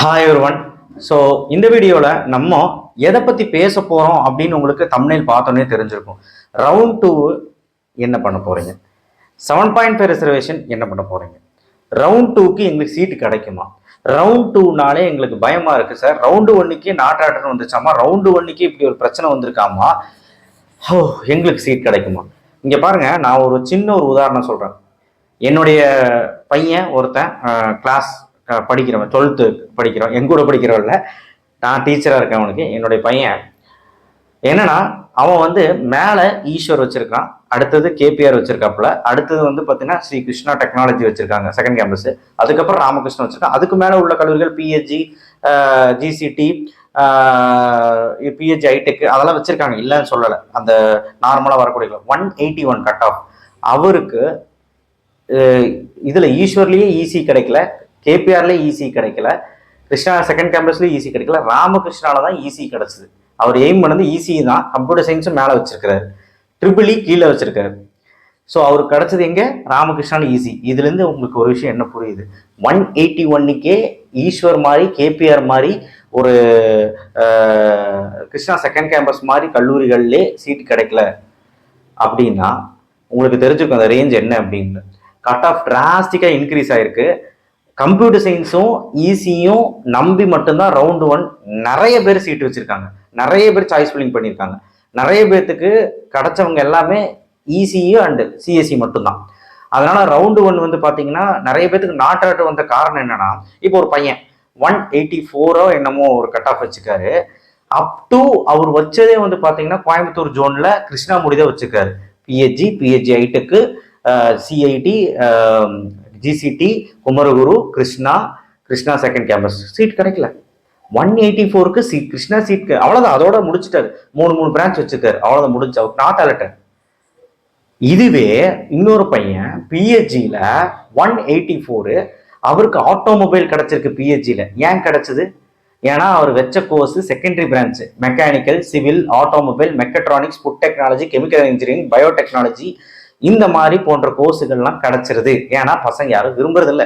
Hi ஒருவன் so இந்த வீடியோவில் நம்ம எதை பற்றி பேச போகிறோம் அப்படின்னு உங்களுக்கு தமிழில் பார்த்தோன்னே தெரிஞ்சிருக்கும். ரவுண்ட் டூ என்ன பண்ண போகிறீங்க செவன் பாயிண்ட் ஃபைவ் ரிசர்வேஷன் என்ன பண்ண போகிறீங்க ரவுண்ட் டூக்கு எங்களுக்கு சீட்டு கிடைக்குமா? ரவுண்ட் டூனாலே எங்களுக்கு பயமாக இருக்குது சார் ரவுண்டு ஒன்றுக்கே நாட்டாட்டம் வந்துச்சாமா? ரவுண்டு ஒன்றுக்கே இப்படி ஒரு பிரச்சனை வந்திருக்காமா? ஓ எங்களுக்கு சீட் கிடைக்குமா? இங்கே பாருங்கள் நான் ஒரு சின்ன ஒரு உதாரணம் சொல்கிறேன் என்னுடைய பையன் ஒருத்தன் கிளாஸ் படிக்கிறவன் டுவெல்த்து படிக்கிறவன் என் கூட படிக்கிறவன்ல நான் டீச்சராக இருக்கேன் அவனுக்கு என்னுடைய பையன். என்னன்னா அவன் வந்து மேலே ஈஸ்வர் வச்சிருக்கான் அடுத்தது கேபிஆர் வச்சிருக்காப்புல அடுத்தது வந்து பார்த்தீங்கன்னா ஸ்ரீ கிருஷ்ணா டெக்னாலஜி வச்சிருக்காங்க செகண்ட் கேம்பஸ் அதுக்கப்புறம் ராமகிருஷ்ணன் வச்சிருக்கான். அதுக்கு மேலே உள்ள கல்லூரிகள் பிஹெச்ஜி ஜிசிடி பிஹெச்சி ஐடெக் அதெல்லாம் வச்சிருக்காங்க. இல்லைன்னு சொல்லலை. அந்த நார்மலாக வரக்கூடிய one eighty one cut off அவருக்கு இதில் ஈஸ்வர்லேயே ஈஸி கிடைக்கல. கேபிஆர்ல ஈஸி கிடைக்கல. கிருஷ்ணா செகண்ட் கேம்பஸ்லேயும் ஈஸி கிடைக்கல. ராமகிருஷ்ணால தான் ஈஸி கிடச்சிது. அவர் எய்ம் பண்ணது ஈஸி தான். கம்ப்யூட்டர் சயின்ஸும் மேலே வச்சிருக்காரு ட்ரிபிள் கீழே வச்சிருக்காரு. ஸோ அவர் கிடச்சது எங்கே? ராமகிருஷ்ணால ஈஸி இதுலேருந்து உங்களுக்கு ஒரு விஷயம் என்ன புரியுது? ஒன் எயிட்டி ஒன்னுக்கே ஈஸ்வர் மாதிரி கேபிஆர் மாதிரி ஒரு கிருஷ்ணா செகண்ட் கேம்பஸ் மாதிரி கல்லூரிகள்லே சீட் கிடைக்கல. அப்படின்னா உங்களுக்கு தெரிஞ்சுக்கும் அந்த ரேஞ்ச் என்ன அப்படின்னு. கட் ஆஃப் டிராஸ்டிக்காக இன்க்ரீஸ் ஆயிருக்கு. கம்ப்யூட்டர் சயின்ஸும் ஈஸியும் நம்பி மட்டும்தான் ரவுண்டு ஒன் நிறைய பேர் சீட்டு வச்சுருக்காங்க. நிறைய பேர் சாய்ஸ் ஃபில்லிங் பண்ணியிருக்காங்க. நிறைய பேர்த்துக்கு கிடச்சவங்க எல்லாமே ஈஸியும் அண்டு சிஎஸ்சி மட்டும்தான். அதனால் ரவுண்டு ஒன் வந்து பார்த்தீங்கன்னா நிறைய பேர்த்துக்கு நாட் அவுட் வந்த காரணம் என்னன்னா இப்போ ஒரு பையன் ஒன் எயிட்டி ஃபோரோ என்னமோ ஒரு கட் ஆஃப் வச்சுக்காரு அப் டு அவர் வச்சதே வந்து பார்த்தீங்கன்னா கோயம்புத்தூர் ஜோனில் கிருஷ்ணாமுடி தான் வச்சுருக்காரு. PSG PSG ஐட்டுக்கு CIT GCT Kumaraguru Krishna Krishna second campus seat கிடைக்கல. ஒன் எயிட்டி ஃபோருக்கு சீட் கிருஷ்ணா சீட் அவ்வளோதான் அதோட முடிச்சுட்டார். மூணு மூணு பிரான்ச் வச்சுருக்காரு. அவ்வளோதான் முடிஞ்சு. அவர் நாட் அலர்டன் இதுவே இன்னொரு பையன் பிஹெச்சியில் ஒன் எயிட்டி ஃபோரு அவருக்கு ஆட்டோமொபைல் கிடைச்சிருக்கு பிஹெச்சியில் ஏன் கிடச்சிது? ஏன்னா அவர் வச்ச course secondary branch mechanical civil automobile mechatronics food technology chemical engineering biotechnology இந்த மாதிரி போன்ற கோர்ஸுகள்லாம் கிடைச்சிருது. ஏன்னா பசங்க யாரும் விரும்புறதில்ல.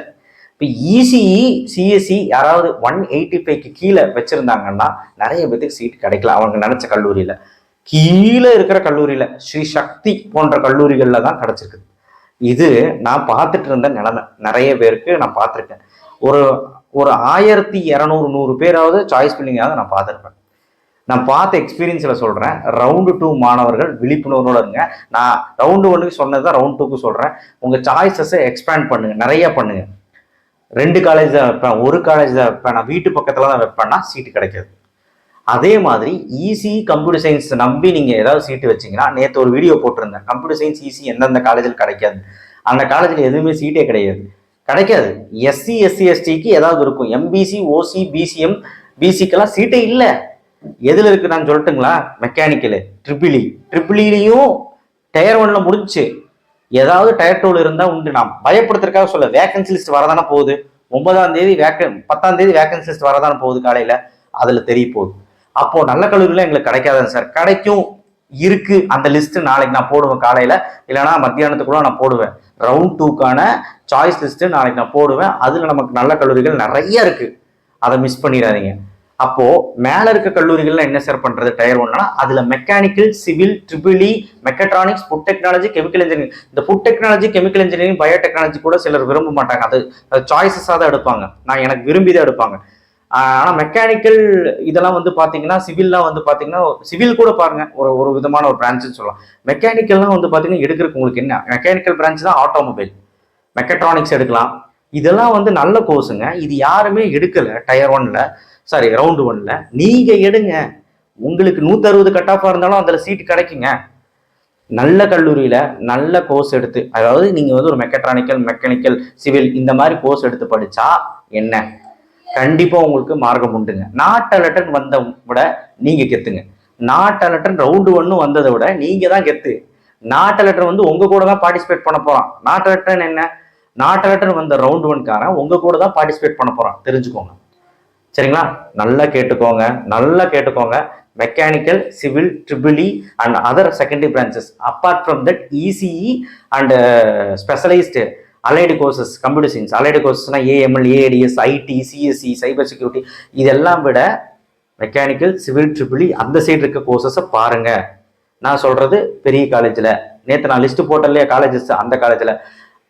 இப்போ இசிஇ சிஎஸ்சி யாராவது ஒன் எயிட்டி ஃபைவ்க்கு கீழே வச்சுருந்தாங்கன்னா நிறைய பேத்துக்கு சீட் கிடைக்கல அவங்க நினச்ச கல்லூரியில். கீழே இருக்கிற கல்லூரியில் ஸ்ரீ சக்தி போன்ற கல்லூரிகளில் தான் கிடச்சிருக்குது. இது நான் பார்த்துட்டு இருந்த நிலைமை. நிறைய பேருக்கு நான் பார்த்துருக்கேன். ஒரு ஒரு ஆயிரத்தி இரநூறு நூறு பேராவது சாய்ஸ் ஃபில்லிங்காவது நான் பார்த்துருப்பேன். நான் பார்த்த எக்ஸ்பீரியன்ஸில் சொல்கிறேன் ரவுண்டு டூ மாணவர்கள் விழிப்புணர்வோடு இருங்க. நான் ரவுண்டு ஒன்றுக்கு சொன்னது தான் ரவுண்ட் டூக்கு சொல்கிறேன் உங்கள் சாய்ஸஸை எக்ஸ்பேண்ட் பண்ணுங்கள் நிறைய பண்ணுங்கள் ரெண்டு காலேஜ் தான் வைப்பேன். ஒரு காலேஜ் தான் வைப்பேன். நான் வீட்டு பக்கத்தில் தான் வைப்பேன்னா சீட்டு கிடைக்காது. அதே மாதிரி ஈஸி கம்ப்யூட்டர் சயின்ஸ் நம்பி நீங்கள் ஏதாவது சீட்டு வச்சிங்கன்னா நேற்று ஒரு வீடியோ போட்டிருந்தேன். கம்ப்யூட்டர் சயின்ஸ் ஈஸி எந்தெந்த காலேஜில் கிடைக்காது. அந்த காலேஜில் எதுவுமே சீட்டே கிடையாது. கிடைக்காது. எஸ்சி எஸ்சி எஸ்டிக்கு ஏதாவது இருக்கும். எம்பிசி ஓசி பிசிஎம் பிசிக்கெல்லாம் சீட்டே இல்லை. எதில் இருக்கு நான் சொல்லட்டுங்களா? மெக்கானிக்கலு ட்ரிபிளி ட்ரிபிளிலையும் டயர் ஒன்ல முடிஞ்சு ஏதாவது டயர் டோல் இருந்தால் உண்டு. நான் பயப்படுத்துறதுக்காக சொல்ல வேகன்சி லிஸ்ட் வரதானே போகுது. ஒன்பதாம் தேதி வேக்கன் பத்தாம் தேதி வேகன்சி லிஸ்ட் வரதானே போகுது காலையில். அதில் தெரிய போகுது. அப்போ நல்ல கல்லூரியில் எங்களுக்கு கிடைக்காதாங்க சார். கிடைக்கும் இருக்கு. அந்த லிஸ்ட் நாளைக்கு நான் போடுவேன் காலையில். மத்தியானத்துக்கு மத்தியானத்துக்குள்ள நான் போடுவேன். ரவுண்ட் டூக்கான சாய்ஸ் லிஸ்ட் நாளைக்கு நான் போடுவேன். அதில் நமக்கு நல்ல கல்லூரிகள் நிறைய இருக்கு. அதை மிஸ் பண்ணிடாதீங்க. அப்போ மேல இருக்க கல்லூரிகள்ல என்ன சார் பண்றது? டயர் ஒன்னா அதுல mechanical civil triple E mechatronics food technology chemical engineering இந்த food technology chemical engineering biotechnology கூட சிலர் விரும்ப மாட்டாங்க. அது சாய்ஸஸாக தான் எடுப்பாங்க. நான் எனக்கு விரும்பி தான் எடுப்பாங்க ஆனால் மெக்கானிக்கல் இதெல்லாம் வந்து பார்த்தீங்கன்னா சிவில்லாம் வந்து பார்த்தீங்கன்னா சிவில் கூட பாருங்க. ஒரு ஒரு விதமான ஒரு பிரான்ச்சுன்னு சொல்லலாம். மெக்கானிக்கல்லாம் வந்து பார்த்தீங்கன்னா எடுக்கிறதுக்கு உங்களுக்கு என்ன? மெக்கானிக்கல் பிரான்ச் தான் ஆட்டோமொபைல் மெக்கட்ரானிக்ஸ் எடுக்கலாம். இதெல்லாம் வந்து நல்ல கோர்ஸுங்க இது யாருமே எடுக்கலை டயர் ஒன்ல சாரி ரவுண்டு ஒன்ல நீங்க எடுங்க. உங்களுக்கு நூற்றறுபது அறுபது கட் இருந்தாலும் அதுல சீட் கிடைக்குங்க. நல்ல கல்லூரியில நல்ல கோர்ஸ் எடுத்து அதாவது நீங்க வந்து ஒரு மெக்கட்ரானிக்கல் மெக்கானிக்கல் சிவில் இந்த மாதிரி கோர்ஸ் எடுத்து படிச்சா என்ன? கண்டிப்பா உங்களுக்கு மார்க்கம் உண்டுங்க. நாட் அலட்டன் வந்த விட நீங்க கெத்துங்க. நாட் அலட்டன் ரவுண்டு ஒன்னு வந்ததை விட நீங்க தான் கெத்து. நாட் அலட்டன் வந்து உங்க கூட தான் பார்ட்டிசிபேட் பண்ண போறான். நாட் அலட்டன் என்ன? நாட் அலட்டன் வந்த ரவுண்டு ஒன்காரன் உங்க கூட தான் பார்ட்டிசிபேட் பண்ண போறான். தெரிஞ்சுக்கோங்க. சரிங்களா? நல்லா கேட்டுக்கோங்க. நல்லா கேட்டுக்கோங்க. Mechanical civil triple E and other secondary branches apart from that ECE and specialised allied courses computer science allied கோர்சஸ்னால் AML ADS IT CSE cyber security இதெல்லாம் விட மெக்கானிக்கல் சிவில் ட்ரிபிளி அந்த சைடு இருக்க கோர்சஸை பாருங்கள் நான் சொல்கிறது பெரிய காலேஜில் நேற்று நான் லிஸ்ட்டு போட்டேன் இல்லையா காலேஜஸ் அந்த காலேஜில்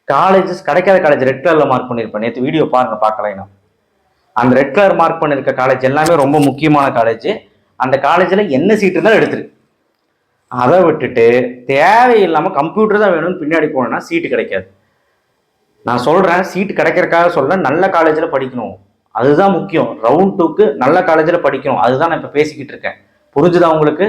காலேஜஸ் கிடைக்காத காலேஜ் ரெட் கலரில் மார்க் பண்ணியிருப்பேன் நேற்று வீடியோ பாருங்கள் பார்க்கலாம் அந்த ரெட் கலர் மார்க் பண்ணியிருக்க காலேஜ் எல்லாமே ரொம்ப முக்கியமான காலேஜ் அந்த காலேஜில் என்ன சீட்டு இருந்தாலும் எடுத்துரு. அதை விட்டுட்டு தேவையில்லாமல் கம்ப்யூட்டர் தான் வேணும்னு பின்னாடி போனோம்னா சீட்டு கிடைக்காது. நான் சொல்கிறேன் சீட்டு கிடைக்கிறக்காக சொல்ல நல்ல காலேஜில் படிக்கணும். அதுதான் முக்கியம். ரவுண்ட் டூக்கு நல்ல காலேஜில் படிக்கணும். அதுதான் நான் இப்போ பேசிக்கிட்டு இருக்கேன். புரிஞ்சுதா உங்களுக்கு?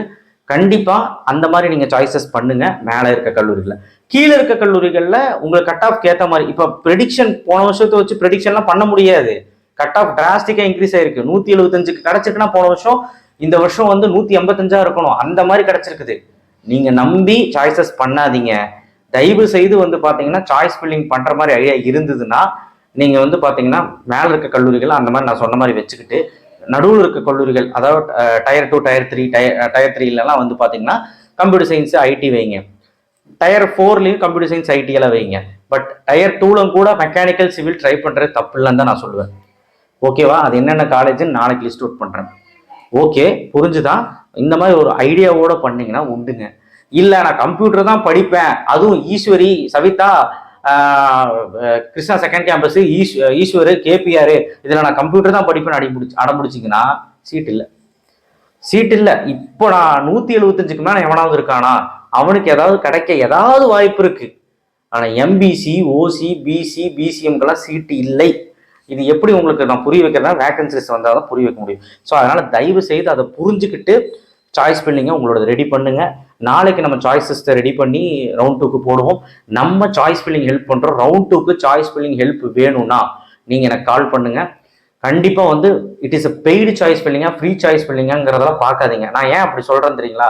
கண்டிப்பாக அந்த மாதிரி நீங்கள் சாய்ஸஸ் பண்ணுங்கள் மேலே இருக்க கல்லூரிகளில். கீழே இருக்க கல்லூரிகளில் உங்களுக்கு கட் ஆஃப் ஏற்ற மாதிரி இப்போ ப்ரெடிக்ஷன் போன வருஷத்தை வச்சு ப்ரெடிக்ஷன்லாம் பண்ண முடியாது. கட் ஆஃப் டிராஸ்டிக்காக இன்க்ரீஸ் ஆயிருக்கு. நூற்றி எழுபத்தஞ்சுக்கு கிடச்சிருக்குன்னா போன வருஷம் இந்த வருஷம் வந்து நூற்றி எண்பத்தஞ்சா இருக்கணும். அந்த மாதிரி கிடச்சிருக்குது. நீங்கள் நம்பி சாய்ஸஸ் பண்ணாதீங்க. தயவு செய்து வந்து பார்த்தீங்கன்னா சாய்ஸ் ஃபில்லிங் பண்ணுற மாதிரி ஐடியா இருந்ததுன்னா நீங்கள் வந்து பார்த்தீங்கன்னா மேலே இருக்க கல்லூரிகள் அந்த மாதிரி நான் சொன்ன மாதிரி வச்சுக்கிட்டு நடுவில் இருக்க கல்லூரிகள் அதாவது tier two tier three tier tier த்ரீலலாம் வந்து பார்த்தீங்கன்னா கம்ப்யூட்டர் சயின்ஸ் ஐடி வைங்க. டயர் ஃபோர்லேயும் கம்ப்யூட்டர் சயின்ஸ் ஐடி எல்லாம் வைங்க. பட் டயர் டூலும் கூட மெக்கானிக்கல் சிவில் ட்ரை பண்ணுறது தப்பு இல்லைன்னு தான் நான் சொல்லுவேன். ஓகேவா? அது என்னென்ன காலேஜ்னு நாளைக்கு லிஸ்ட் அவுட் பண்ணுறேன் ஓகே புரிஞ்சுதா? இந்த மாதிரி ஒரு ஐடியாவோட பண்ணீங்கன்னா உண்டுங்க. இல்லை நான் கம்ப்யூட்டர் தான் படிப்பேன். அதுவும் ஈஸ்வரி சவிதா கிருஷ்ணா செகண்ட் கேம்பஸ் ஈஸ் ஈஸ்வர் கேபிஆர் இதில் நான் கம்ப்யூட்டர் தான் படிப்பேன் அடி முடிச்சு சீட் இல்லை. சீட் இல்லை. இப்போ நான் நூற்றி எழுபத்தஞ்சுக்கு மேலே எவனாவது இருக்கானா? அவனுக்கு ஏதாவது கிடைக்க ஏதாவது வாய்ப்பு இருக்குது ஆனால் எம்பிசி ஓசி பிசி பிசிஎம்கெல்லாம் சீட்டு இல்லை. இது எப்படி உங்களுக்கு நான் புரிய வைக்கிறதா வேக்கன்சிஸ் வந்தால் தான் புரிய வைக்க முடியும். ஸோ அதனால் தயவு செய்து அதை புரிஞ்சுக்கிட்டு சாய்ஸ் ஃபில்லிங்கை உங்களோட ரெடி பண்ணுங்கள் நாளைக்கு நம்ம சாய்ஸஸை ரெடி பண்ணி ரவுண்ட் டூக்கு போடுவோம். நம்ம சாய்ஸ் ஃபில்லிங் ஹெல்ப் பண்ணுறோம் ரவுண்ட் டூக்கு சாய்ஸ் ஃபில்லிங் ஹெல்ப் வேணும்னா நீங்கள் எனக்கு கால் பண்ணுங்கள் கண்டிப்பாக வந்து it is a paid choice ஃபில்லிங்கா free choice ஃபில்லிங்காங்கிறதெல்லாம் பார்க்காதீங்க. நான் ஏன் அப்படி சொல்கிறேன் தெரியுங்களா?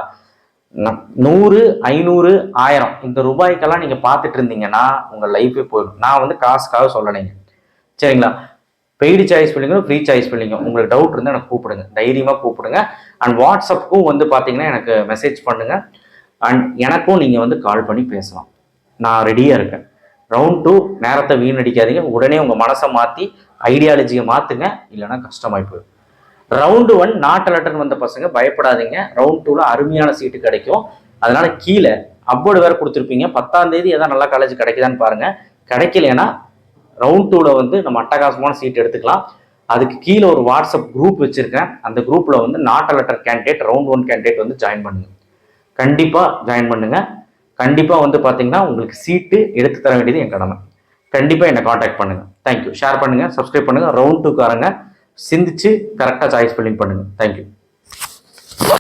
நூறு ஐநூறு ஆயிரம் இந்த ரூபாய்க்கெல்லாம் நீங்கள் பார்த்துட்டு இருந்தீங்கன்னா உங்கள் லைஃபே போயிடும். நான் வந்து காசுக்காக சொல்லலைங்க. சரிங்களா? பெய்டு சாய்ஸ் ஃபில்லிங்கும் ஃப்ரீ சாய்ஸ் ஃபில்லிங்கும் உங்களுக்கு டவுட் இருந்தால் எனக்கு கூப்பிடுங்க. தைரியமாக கூப்பிடுங்க. அண்ட் வாட்ஸ்அப்புக்கும் வந்து பார்த்தீங்கன்னா எனக்கு மெசேஜ் பண்ணுங்கள் அண்ட் எனக்கும் நீங்கள் வந்து கால் பண்ணி பேசலாம். நான் ரெடியாக இருக்கேன். ரவுண்ட் டூ நேரத்தை வீணடிக்காதீங்க. உடனே உங்கள் மனசை மாற்றி ஐடியாலஜியை மாற்றுங்க இல்லைன்னா கஷ்டமாகி போயிடும். ரவுண்டு ஒன் நாட் அலட்டன் வந்த பசங்க பயப்படாதீங்க. ரவுண்ட் டூவில் அருமையான சீட்டு கிடைக்கும். அதனால் கீழே அப்போர்டு வேறு கொடுத்துருப்பீங்க. பத்தாம் தேதி எதாவது நல்லா காலேஜ் கிடைக்குதான்னு பாருங்கள் கிடைக்கலன்னா ரவுண்ட் டூவில் வந்து நம்ம அட்டகாசமான சீட் எடுத்துக்கலாம். அதுக்கு கீழே ஒரு வாட்ஸ்அப் குரூப் வச்சுருக்கேன். அந்த குரூப்பில் வந்து not letter candidate round one candidate வந்து ஜாயின் பண்ணுங்க. கண்டிப்பாக ஜாயின் பண்ணுங்க. கண்டிப்பாக வந்து பார்த்தீங்கன்னா உங்களுக்கு சீட்டு எடுத்து தர வேண்டியது என் கடமை. கண்டிப்பாக என்னை காண்டாக்ட் பண்ணுங்கள் தேங்க்யூ ஷேர் பண்ணுங்கள் சப்ஸ்கிரைப் பண்ணுங்கள் ரவுண்ட் டூக்காரங்க சிந்திச்சு கரெக்டாக சாய்ஸ் ஃபில்லிங் பண்ணுங்கள் தேங்க்யூ